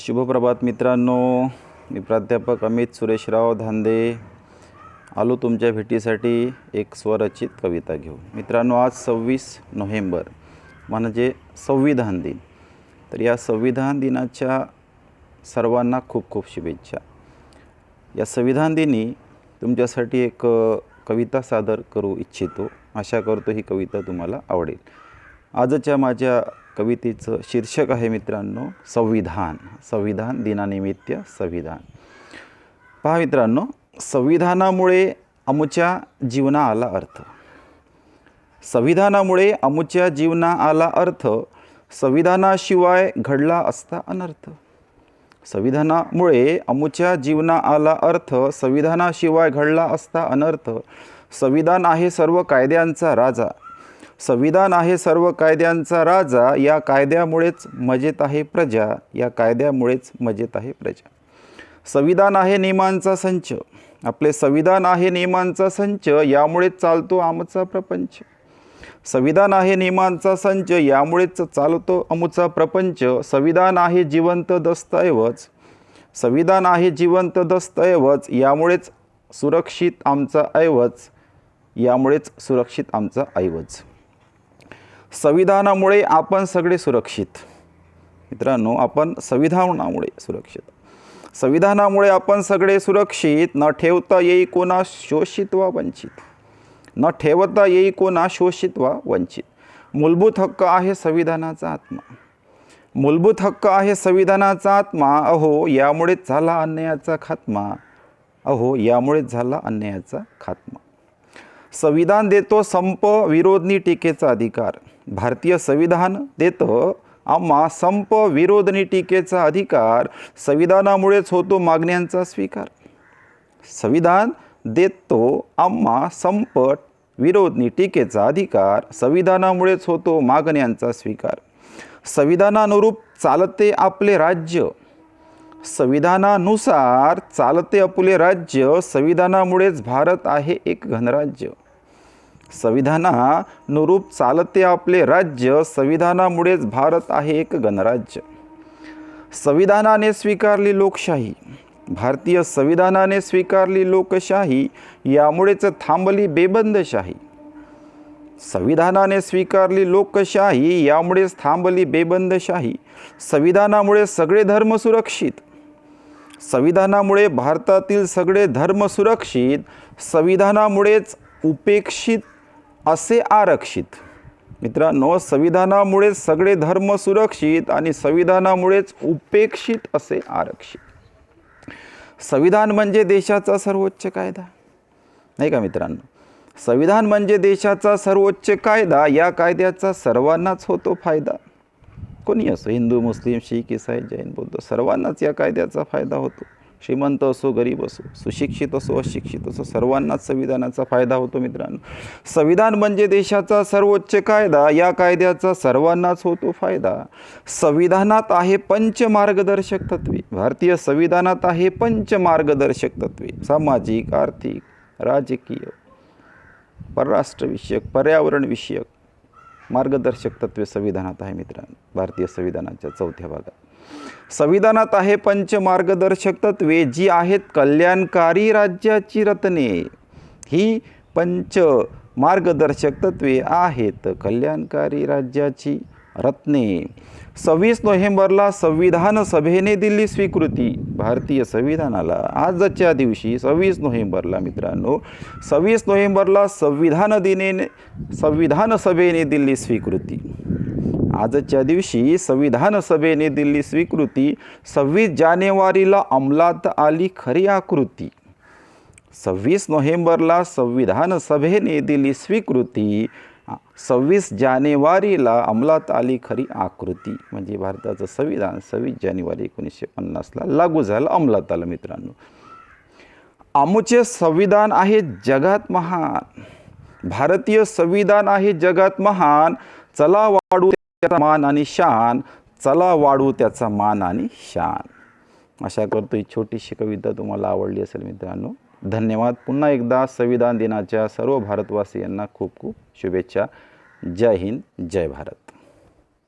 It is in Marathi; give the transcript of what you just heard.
शुभप्रभात मित्रांनो मी प्राध्यापक अमित सुरेशराव धांदे आलो तुमच्या भेटीसाठी एक स्वरचित कविता घेऊ मित्रांनो आज सव्वीस नोव्हेंबर म्हणजे संविधान दिन. तर या संविधान दिनाच्या सर्वांना खूप खूप शुभेच्छा. या संविधान दिनी तुमच्यासाठी एक कविता सादर करू इच्छितो. आशा करतो ही कविता तुम्हाला आवडेल. आजच्या माझ्या कवितेचं शीर्षक आहे मित्रांनो संविधान. संविधान दिनानिमित्त संविधान. पहा मित्रांनो संविधानामुळे अमुच्या जीवना आला अर्थ. संविधानामुळे अमुच्या जीवना आला अर्थ संविधानाशिवाय घडला असता अनर्थ. संविधानामुळे अमुच्या जीवना आला अर्थ संविधानाशिवाय घडला असता अनर्थ. संविधान आहे सर्व कायद्यांचा राजा. संविधान आहे सर्व कायद्यांचा राजा या कायद्यामुळेच मजेत आहे प्रजा या कायद्यामुळेच मजेत आहे प्रजा. संविधान आहे नियमांचा संच. आपले संविधान आहे नियमांचा संच यामुळेच चालतो आमचा प्रपंच. संविधान आहे नियमांचा संच यामुळेच चालतो अमुचा प्रपंच. संविधान आहे जिवंत दस्तऐवज. संविधान आहे जिवंत दस्तऐवज यामुळेच सुरक्षित आमचा ऐवज. यामुळेच सुरक्षित आमचा ऐवज. संविधानामुळे आपण सगळे सुरक्षित. मित्रांनो आपण संविधानामुळे सुरक्षित. संविधानामुळे आपण सगळे सुरक्षित न ठेवता येई कोणा शोषित वा वंचित. न ठेवता येई कोणा शोषित वा वंचित. मूलभूत हक्क आहे संविधानाचा आत्मा. मूलभूत हक्क आहे संविधानाचा आत्मा. अहो यामुळेच झाला अन्यायाचा खात्मा. अहो यामुळेच झाला अन्यायाचा खात्मा. संविधान देतो संप विरोधनी टीकेचा अधिकार. भारतीय संविधान देतं आम्हा संप विरोधनी टीकेचा अधिकार संविधानामुळेच होतो मागण्यांचा स्वीकार. संविधान देतो आम्हा संप विरोधनी टीकेचा अधिकार संविधानामुळेच होतो मागण्यांचा स्वीकार. संविधानानुरूप चालते आपले राज्य. संविधानानुसार चालते आपले राज्य संविधानामुळेच भारत आहे एक घनराज्य. संविधानानुरूप चालते आपले राज्य संविधानामुळेच भारत आहे एक गणराज्य. संविधानाने स्वीकारली लोकशाही भारतीय संविधानाने स्वीकारली लोकशाही यामुळेच थांबली बेबंदशाही. संविधानाने स्वीकारली लोकशाही यामुळेच थांबली बेबंदशाही. संविधानामुळे सगळे धर्म सुरक्षित. संविधानामुळे भारतातील सगळे धर्म सुरक्षित. संविधानामुळेच उपेक्षित असे आरक्षित. मित्रांनो संविधानामुळेच सगळे धर्म सुरक्षित आणि संविधानामुळेच उपेक्षित असे आरक्षित. संविधान म्हणजे देशाचा सर्वोच्च कायदा. नाही का मित्रांनो? संविधान म्हणजे देशाचा सर्वोच्च कायदा या कायद्याचा सर्वांनाच होतो फायदा. कोणी असो हिंदू मुस्लिम शीख इसाई जैन बौद्ध सर्वांनाच या कायद्याचा फायदा होतो. श्रीमंत असो गरीब असो सुशिक्षित असो अशिक्षित असो सर्वांनाच संविधानाचा फायदा होतो मित्रांनो. संविधान म्हणजे देशाचा सर्वोच्च कायदा या कायद्याचा सर्वांनाच होतो फायदा. संविधानात आहे पंच मार्गदर्शक तत्वे. भारतीय संविधानात आहे पंच मार्गदर्शक तत्वे. सामाजिक आर्थिक राजकीय परराष्ट्रविषयक पर्यावरणविषयक मार्गदर्शक तत्वे संविधानात आहे मित्रांनो. भारतीय संविधानाच्या चौथ्या भागात. संविधानात आहे पंच मार्गदर्शक तत्वे जी आहेत कल्याणकारी राज्याची रत्ने ही पंच मार्गदर्शक तत्वे आहेत कल्याणकारी राज्याची रत्ने सव्वीस नोव्हेंबरला संविधान सभेने दिली स्वीकृती. भारतीय संविधानाला आजच्या दिवशी सव्वीस नोव्हेंबरला मित्रांनो सव्वीस नोव्हेंबरला संविधान दिने संविधान सभेने दिली स्वीकृती. आजच्या दिवशी संविधान सभेने दिली स्वीकृती सव्वीस जानेवारीला अंमलात आली खरी आकृती. सव्वीस नोव्हेंबरला संविधान सभेने दिली स्वीकृती सव्वीस जानेवारीला अंमलात आली खरी आकृती. म्हणजे भारताचं संविधान सव्वीस जानेवारी एकोणीसशे पन्नासला लागू झालं अंमलात आलं मित्रांनो. आमूचे संविधान आहे जगात महान. भारतीय संविधान आहे जगात महान. चला वाढू त्याचा मान आणि शान. चला वाढू त्याचा मान आणि शान. आशा करतो ही छोटीशी कविता तुम्हाला आवडली असेल मित्रांनो. धन्यवाद. पुन्हा एकदा संविधान दिनाच्या सर्व भारतवासियांना खूप खूप शुभेच्छा. जय हिंद जय भारत.